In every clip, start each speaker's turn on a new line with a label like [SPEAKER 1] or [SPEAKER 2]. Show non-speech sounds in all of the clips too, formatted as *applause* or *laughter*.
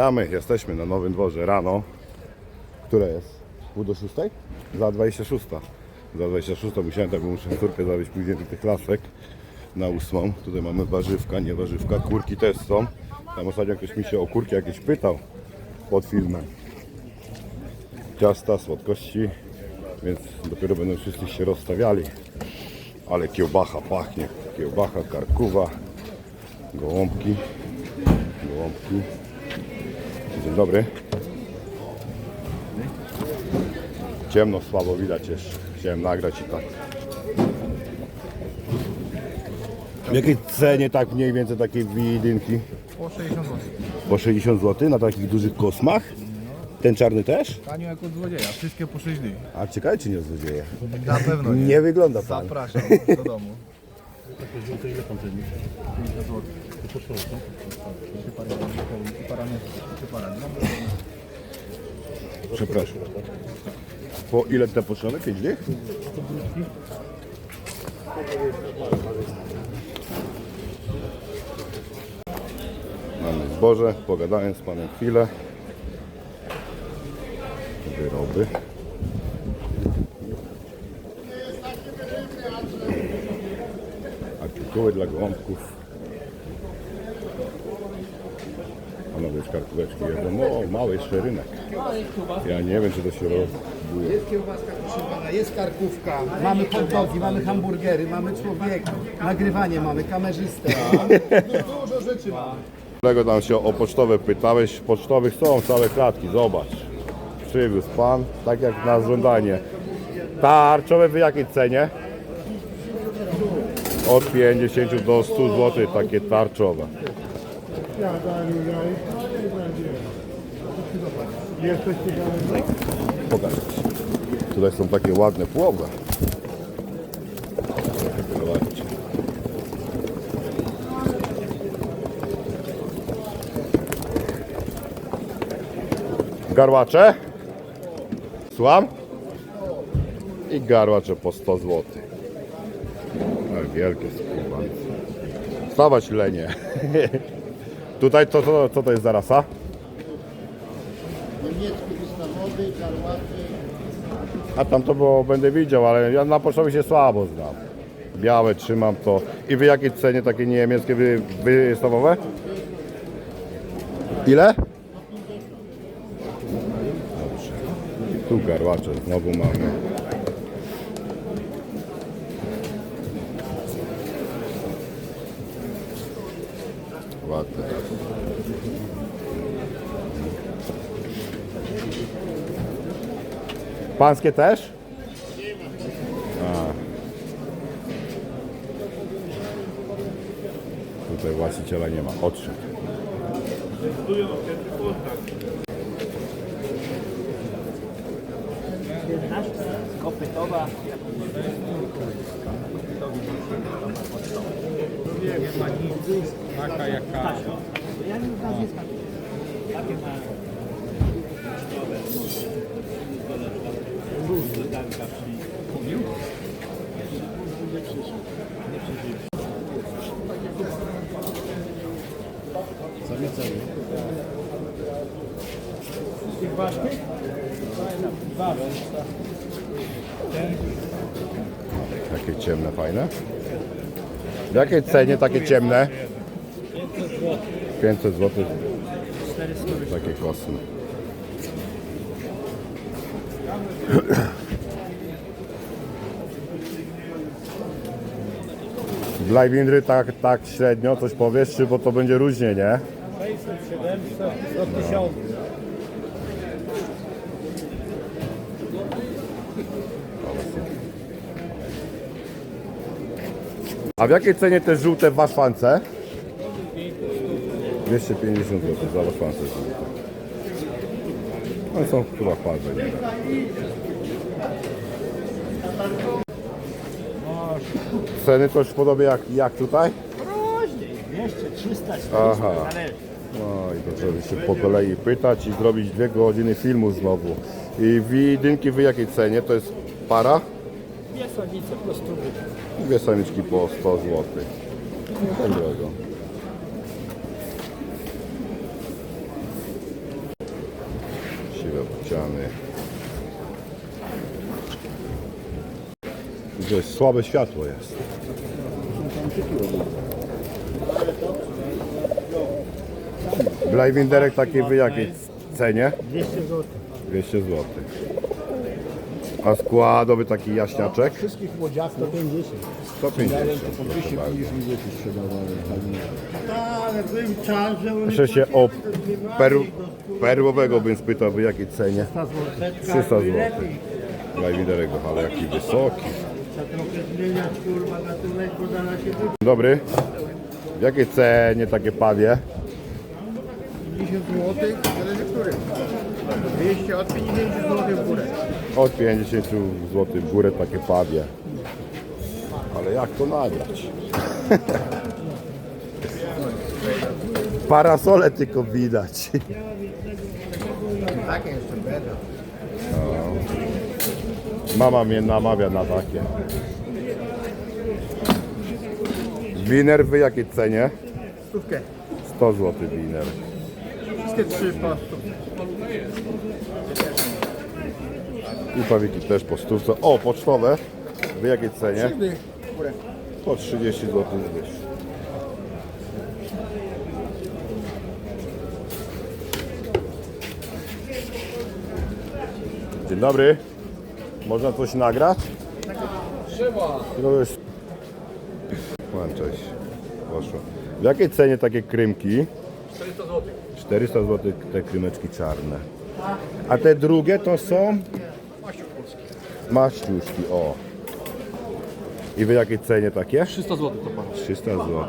[SPEAKER 1] Witamy, jesteśmy na Nowym Dworze rano. Które jest? Pół do szóstej? Za 26. Za 26 musiałem, tak bo muszę córkę zawieźć później do tych lasek na ósmą. Tutaj mamy warzywka, nie warzywka, kurki też są. Tam ostatnio ktoś mi się o kurki jakieś pytał pod filmem. Ciasta, słodkości, więc dopiero będą wszyscy się rozstawiali. Ale kiełbacha pachnie, kiełbacha, karkuwa, gołąbki, gołąbki. Dzień dobry. Ciemno, słabo widać jeszcze. Chciałem nagrać i tak. W jakiej cenie tak mniej więcej takie widynki?
[SPEAKER 2] Po 60 zł.
[SPEAKER 1] Po 60 zł na takich dużych kosmach? Ten czarny też?
[SPEAKER 2] Tanio jak od złodzieja, wszystkie po 6 dni.
[SPEAKER 1] A ciekawe czy nie złodzieje.
[SPEAKER 2] Na pewno nie.
[SPEAKER 1] Nie wygląda pan.
[SPEAKER 2] Zapraszam do domu. Takie żółte ile pan ceni? 50 zł.
[SPEAKER 1] Przepraszam. Po ile te potrzeby? 5 dych? Mamy zboże, pogadałem z panem chwilę. Wyroby. Artykuły dla gołąbków. A nawet karkóweczki jedzą. No, mały jeszcze rynek. Ja nie wiem, czy to się rozbuje.
[SPEAKER 3] Jest kiełbaska pana, jest karkówka, mamy hot dogi, mamy hamburgery, mamy człowieka, nagrywanie mamy, kamerzystę. Dużo rzeczy mamy.
[SPEAKER 1] Kolego tam się o pocztowe pytałeś, pocztowych są całe klatki, zobacz. Przywiózł pan, tak jak na żądanie. Tarczowe w jakiej cenie? Od 50 do 100 zł takie tarczowe. Pokażę ci. Tutaj są takie ładne płowy. Garłacze? Słucham? I garłacze po 100 zł. Ale wielkie skubance. Stawać lenie. *laughs* Tutaj co, co, co to jest za rasa?
[SPEAKER 3] Niemiecki wystawowy.
[SPEAKER 1] A tam to było, będę widział, ale ja na początku się słabo znam. Białe trzymam to. I w jakiej cenie takie niemieckie wy, wystawowe? Ile? Dobrze. I tu garłacze znowu mamy. Pańskie też? A. Tutaj właściciela nie ma. Odszedł.
[SPEAKER 2] Kopytowa. Taka jaka.
[SPEAKER 1] Takie ciemne, fajne. W jakiej cenie takie ciemne? 500 zł. Takie kosmy. Dla Windry tak, tak średnio coś powiesz, czy bo to będzie różnie, nie?
[SPEAKER 2] 600, 700, do 1000.
[SPEAKER 1] A w jakiej cenie te żółte waszwance? 250 zł za waszwance żółte. One są chyba parze. Ceny też podobnie jak, jak tutaj?
[SPEAKER 4] Różnie, 200, 300, 400,
[SPEAKER 1] Aha.
[SPEAKER 4] zależy.
[SPEAKER 1] No i to trzeba się po kolei pytać i zrobić dwie godziny filmu znowu. I widynki w jakiej cenie? To jest para?
[SPEAKER 4] Dwie samice po 100
[SPEAKER 1] Dwie samiczki po 100 zł. Nie tak drogo. Jest słabe światło jest. Blajwinderek taki w jakiej cenie?
[SPEAKER 4] 200 zł.
[SPEAKER 1] 200 zł. A składowy taki jaśniaczek?
[SPEAKER 3] Wszystkich młodziaków
[SPEAKER 4] 150.
[SPEAKER 1] 150. proszę bardzo.
[SPEAKER 3] Że oni
[SPEAKER 1] Jeszcze się o perł, perłowego bym spytał, w jakiej cenie? 300 zł. Blajwinderek, ale jaki wysoki. Dobry. W jakiej cenie takie pawie?
[SPEAKER 3] 50 zł, zależy który. 200 od 50 zł w górę.
[SPEAKER 1] Od 50 zł w górę takie pawie. Ale jak to nagrać? *laughs* Parasole tylko widać.
[SPEAKER 3] Takie jeszcze będą.
[SPEAKER 1] Mama mnie namawia na takie. Winer w jakiej cenie?
[SPEAKER 3] Stówkę.
[SPEAKER 1] 100 zł winer.
[SPEAKER 3] Wszystkie trzy po 100.
[SPEAKER 1] I pawiki też po stówce. O, pocztowe. W jakiej cenie? Po 30 zł zwyż. Dzień dobry. Można coś nagrać? Trzeba. Cześć. Poszło. W jakiej cenie takie krymki? 400 zł. 400 zł te krymeczki czarne. A te drugie to są? Maściuszki, o. I w jakiej cenie takie?
[SPEAKER 2] 300 zł to pan.
[SPEAKER 1] 300 zł.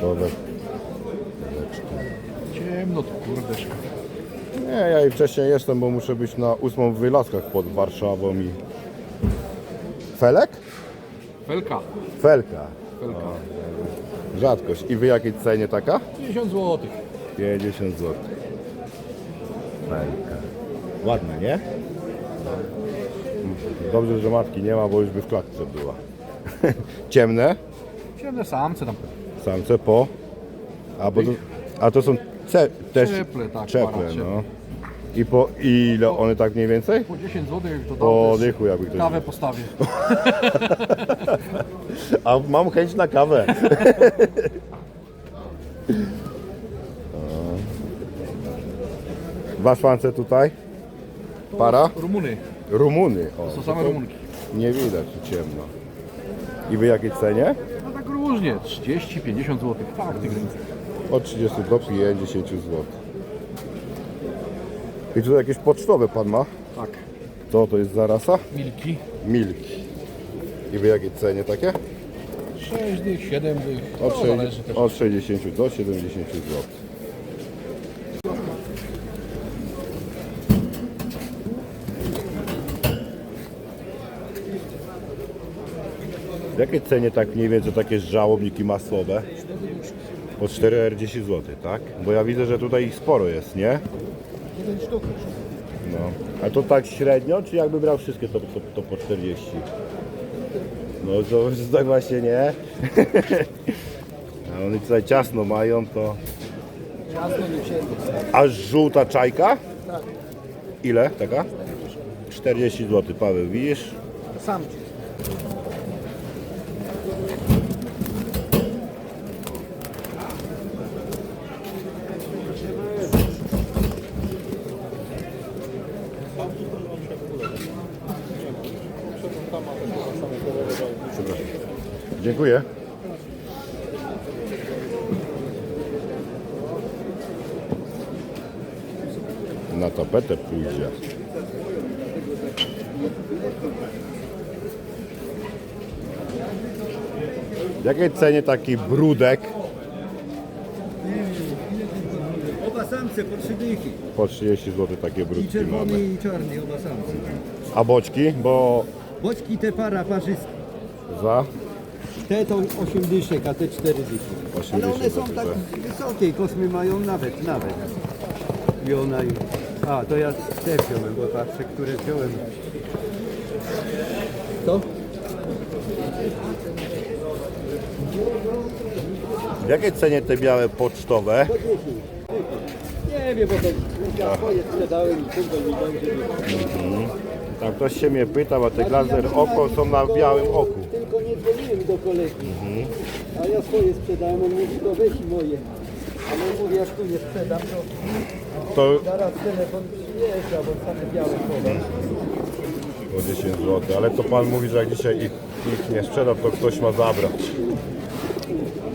[SPEAKER 1] Kosztowe.
[SPEAKER 2] Ciemno to kurde.
[SPEAKER 1] Nie, ja i wcześniej jestem, bo muszę być na ósmą w Wylaskach pod Warszawą i... Felek?
[SPEAKER 2] Felka.
[SPEAKER 1] Felka.
[SPEAKER 2] Felka.
[SPEAKER 1] Rzadkość. I w jakiej cenie taka?
[SPEAKER 2] 50 zł.
[SPEAKER 1] 50 zł. Felka. Ładna, nie? Dobrze, że matki nie ma, bo już by w klatce była. *laughs* Ciemne?
[SPEAKER 2] Ciemne samce tam.
[SPEAKER 1] Samce po? A, bo to, a to są ce, też
[SPEAKER 2] Cieple, tak,
[SPEAKER 1] cieple,
[SPEAKER 2] para, cieple.
[SPEAKER 1] no. I po ile one tak mniej więcej?
[SPEAKER 2] Po 10 zł to też
[SPEAKER 1] dychu jakby ktoś...
[SPEAKER 2] kawę postawię. *laughs*
[SPEAKER 1] A mam chęć na kawę. *laughs* Dwa szwance tutaj? Para?
[SPEAKER 2] Rumuny.
[SPEAKER 1] Rumuny. O,
[SPEAKER 2] To są same Rumunki.
[SPEAKER 1] Nie widać, ciemno. I w jakiej cenie?
[SPEAKER 2] Różnie. 30-50 zł. Tak, ty granicy.
[SPEAKER 1] Od 30 do 50 zł. I tu jakieś pocztowe pan ma?
[SPEAKER 2] Tak.
[SPEAKER 1] Co to jest za rasa?
[SPEAKER 2] Milki.
[SPEAKER 1] Milki. I w jakiej cenie takie?
[SPEAKER 2] 6 dych, 7 dych.
[SPEAKER 1] Od,
[SPEAKER 2] No, zależy też.
[SPEAKER 1] od 60 do 70 zł. W jakiej cenie tak mniej więcej takie żałobniki masłowe? Po 4,10 zł, tak? Bo ja widzę, że tutaj ich sporo jest, nie? No. A to tak średnio, czy jakby brał wszystkie, to, to, to po 40? No to tak właśnie nie. *laughs* A oni tutaj ciasno mają, to... A żółta czajka?
[SPEAKER 3] Tak.
[SPEAKER 1] Ile taka? 40 zł, Paweł, widzisz?
[SPEAKER 3] Sam ci.
[SPEAKER 1] Dziękuję. Na tapetę pójdzie. W jakiej cenie taki brudek
[SPEAKER 5] Oba samce po trzy dychy.
[SPEAKER 1] po 30 zł takie
[SPEAKER 5] I
[SPEAKER 1] brudki
[SPEAKER 5] czerwony
[SPEAKER 1] mamy?
[SPEAKER 5] i czarny oba samce.
[SPEAKER 1] A boczki? Bo
[SPEAKER 5] Boczki te para parzyste.
[SPEAKER 1] za
[SPEAKER 5] Te to 8 dyszek, a te 4 dychy.
[SPEAKER 1] 8
[SPEAKER 5] Ale one
[SPEAKER 1] dyszek
[SPEAKER 5] są tak
[SPEAKER 1] te.
[SPEAKER 5] wysokie, kosmy mają nawet, nawet. I ona i... A, to ja te wziąłem, bo patrzę, które wziąłem. To?
[SPEAKER 1] W jakiej cenie te białe pocztowe?
[SPEAKER 5] Nie wiem, bo to ja swoje sprzedałem i tylko mi dał, żeby...
[SPEAKER 1] Tam ktoś się mnie pytał, a te glazer oko są na białym oku
[SPEAKER 5] kolegi. Mhm. A ja swoje sprzedałem, on mówi, to weź moje. Ale mówię, jak tu nie sprzedam, to,
[SPEAKER 1] to...
[SPEAKER 5] zaraz telefon przyjeżdża, bo same białe słowa.
[SPEAKER 1] Po 10 zł, ale to pan mówi, że jak dzisiaj ich, ich nie sprzeda, to ktoś ma zabrać.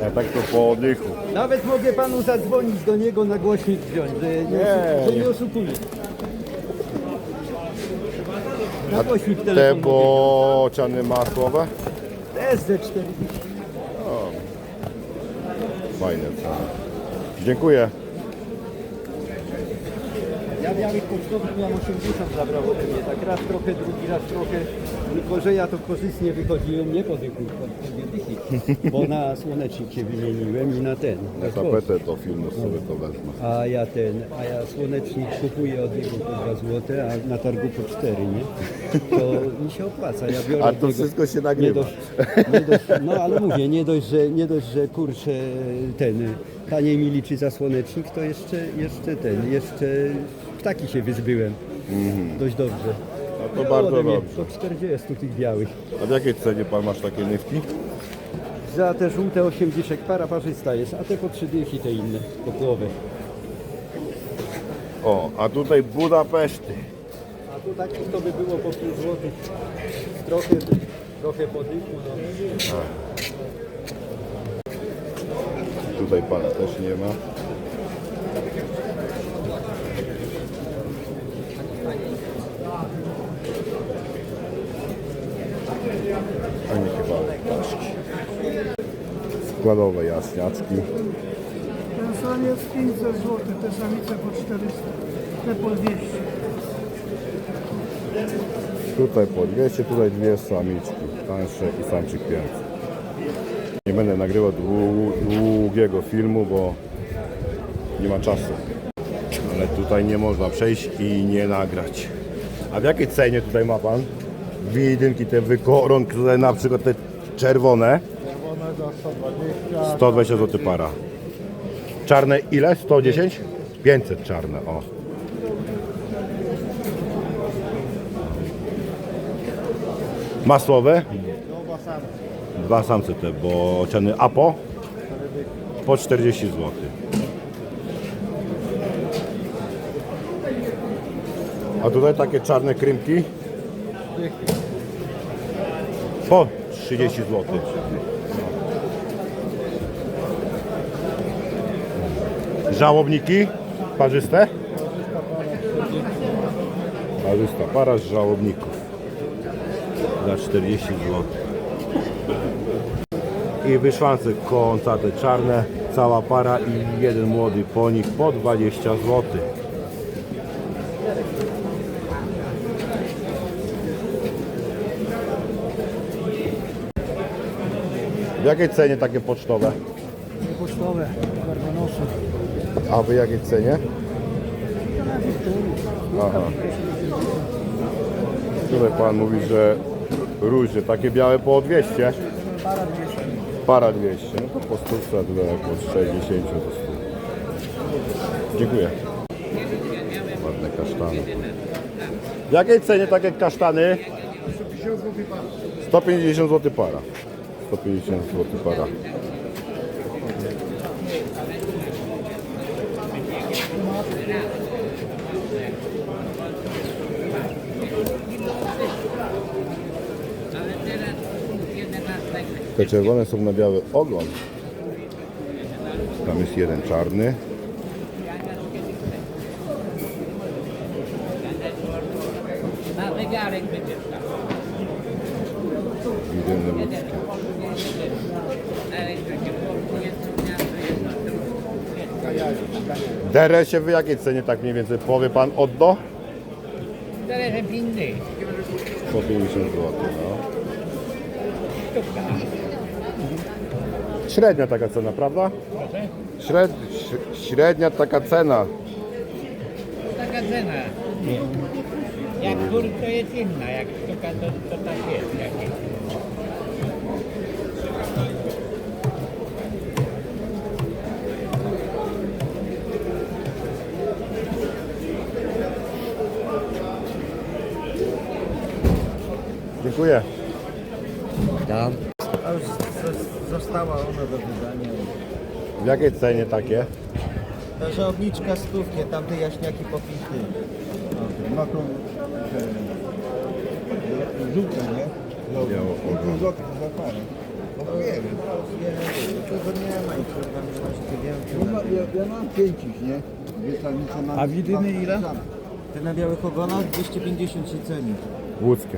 [SPEAKER 1] Ja tak to po oddychu.
[SPEAKER 5] Nawet mogę panu zadzwonić do niego na głośnik wziąć, że nie,
[SPEAKER 1] nie,
[SPEAKER 5] że
[SPEAKER 1] nie
[SPEAKER 5] oszukuje. Na głośnik
[SPEAKER 1] telefonu.
[SPEAKER 5] Te
[SPEAKER 1] bociany ma
[SPEAKER 5] słowa? SD4. O,
[SPEAKER 1] fajne. Dziękuję.
[SPEAKER 5] Ja białych pocztowych miałem 80 zabrało mnie, tak raz trochę, drugi raz trochę. Tylko, że ja to korzystnie wychodziłem, nie po dychu, bo na słonecznik się wymieniłem i na ten.
[SPEAKER 1] Na tapetę do filmu sobie to wezmę.
[SPEAKER 5] A ja ten, a ja słonecznik kupuję od niego po 2 zł, a na targu po 4, nie? To mi się opłaca. Ja biorę
[SPEAKER 1] A to wszystko się nagrywa.
[SPEAKER 5] nie dość, no ale mówię, nie dość, że, nie dość, że kurczę ten taniej mi liczy za słonecznik, to jeszcze, jeszcze ten, jeszcze ptaki się wyzbyłem. Dość dobrze.
[SPEAKER 1] No to bardzo
[SPEAKER 5] ode mnie
[SPEAKER 1] dobrze.
[SPEAKER 5] Po 40 tych białych.
[SPEAKER 1] A w jakiej cenie pan masz takie nywki?
[SPEAKER 5] Za te żółte 80 para parzysta jest, a te po 3 dychy te inne, po połowę.
[SPEAKER 1] O, a tutaj Budapeszty.
[SPEAKER 5] A tu takich to by było po 5 zł. Trochę, trochę po dychu, no.
[SPEAKER 1] Tutaj pana też nie ma. A nie chyba ptaszki. Składowe jaśniaczki.
[SPEAKER 6] Ten sam jest 500 zł, te samice po 400, te po 200.
[SPEAKER 1] Tutaj po 200, tutaj dwie samiczki. Tańsze i samczyk 500. Nie będę nagrywał dłu- długiego filmu, bo nie ma czasu. Ale tutaj nie można przejść i nie nagrać. A w jakiej cenie tutaj ma Pan? Widynki, te wykoronki, tutaj na przykład te czerwone. 120 zł para. Czarne ile? 110? 500 czarne, o. Masłowe? Dwa samce te, bo ceny APO po 40 zł. A tutaj takie czarne krymki po 30 zł. Żałobniki parzyste? Parzysta para z żałobników za 40 zł. I wyszłance kącate czarne, cała para i jeden młody ponik po 20 zł. W jakiej cenie takie pocztowe?
[SPEAKER 6] Pocztowe.
[SPEAKER 1] A wy jakiej cenie? Aha. Tutaj pan mówi, że różnie, takie białe po 200.
[SPEAKER 6] Para 200.
[SPEAKER 1] Para 200, no to po 100, a tutaj po 60 to 100. Dziękuję. Ładne kasztany. W jakiej cenie takie kasztany? 150 zł para. 150 zł para. Te czerwone są na biały ogon. Tam jest jeden czarny.
[SPEAKER 7] Na zegarek jest
[SPEAKER 1] Dere się w jakiej cenie tak mniej więcej powie pan od do?
[SPEAKER 7] Zależy winny.
[SPEAKER 1] Po 50 zł, no. Średnia taka cena, prawda? Śred, ś- średnia taka cena.
[SPEAKER 7] Taka cena. Jak gór to jest inna, jak sztuka to, to tak jest. Jakieś.
[SPEAKER 1] Dziękuję.
[SPEAKER 3] A już została ona do wydania.
[SPEAKER 1] W jakiej cenie takie?
[SPEAKER 3] Ta żołniczka stówkie, tamte jaśniaki po pity.
[SPEAKER 8] Ma tą żółte, nie?
[SPEAKER 1] Biało,
[SPEAKER 8] złotych za parę. No to nie wiem.
[SPEAKER 3] Tego nie ma i kurwa,
[SPEAKER 8] Ja, ma- ja, ja mam pięć ich, nie? Dwie samice mam.
[SPEAKER 3] A widymy ile? Te na białych ogonach 250 się ceni.
[SPEAKER 1] Łódzkie.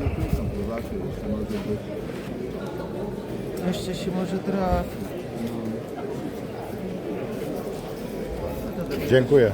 [SPEAKER 8] No tu są prywatne,
[SPEAKER 3] jeszcze się może trafi.
[SPEAKER 1] Dziękuję.